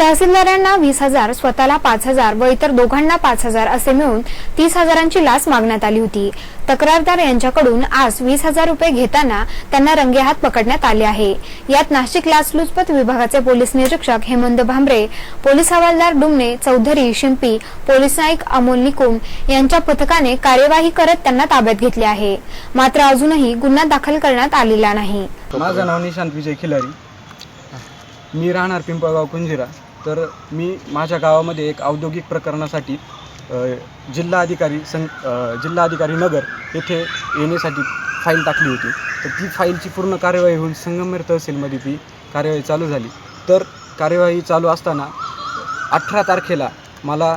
तहसीलदारांना वीस हजार स्वतःला पाच हजार व इतर दोघांना पाच हजार असे मिळून तीस हजारांची लाच मागण्यात आली होती. तक्रारदार यांच्याकडून आज वीस हजार रुपये घेताना त्यांना रंगेहात पकडण्यात आले आहे. यात नाशिक लाचलुचपत विभागाचे पोलीस निरीक्षक हेमंत भांबरे पोलीस हवालदार डुमणे चौधरी शिंपी पोलीस नाईक अमोल निकुम यांच्या पथकाने कार्यवाही करत त्यांना ताब्यात घेतले आहे. मात्र अजूनही गुन्हा दाखल करण्यात आलेला नाही. माझं नाव निशांत विजय खिलारी. मी राहणार पिंपळगाव कुंजिरा. तर मी माझ्या गावामध्ये एक औद्योगिक प्रकरणासाठी जिल्हा अधिकारी सं जिल्हा अधिकारी नगर येथे येण्यासाठी फाईल टाकली होती. तर ती फाईलची पूर्ण कार्यवाही होऊन संगमेर तहसीलमध्ये ती कार्यवाही चालू झाली. तर कार्यवाही चालू असताना अठरा तारखेला मला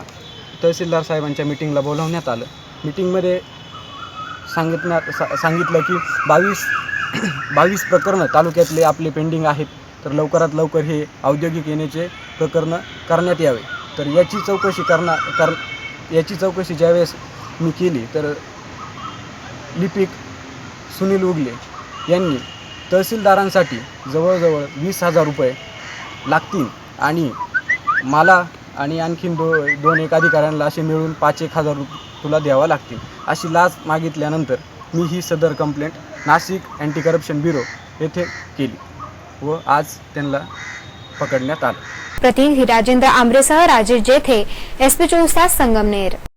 तहसीलदार साहेबांच्या मिटिंगला बोलावण्यात आलं. मिटिंगमध्ये सांगितण्यात सा सांगितलं की बावीस बावीस प्रकरणं तालुक्यातले आपले पेंडिंग आहेत. तर लवकरात लवकर हे औद्योगिक येण्याचे प्रकरणं करण्यात यावे. तर याची चौकशी करणार कर याची चौकशी ज्यावेळेस मी केली तर लिपिक सुनील उगले यांनी तहसीलदारांसाठी जवळजवळ वीस हजार रुपये लागतील आणि मला आणि आणखीन दो दोन एक अधिकाऱ्यांना असे मिळून पाच एक हजार रुप तुला द्यावा लागतील. अशी लाच मागितल्यानंतर मी ही सदर complaint Nashik anti corruption bureau येथे केली व आज त्यांना पकडण्यात आलं. प्रतिनिधी राजेंद्र आंबरेसह राजेश जेथे एसपी चोवीस तास संगमनेर.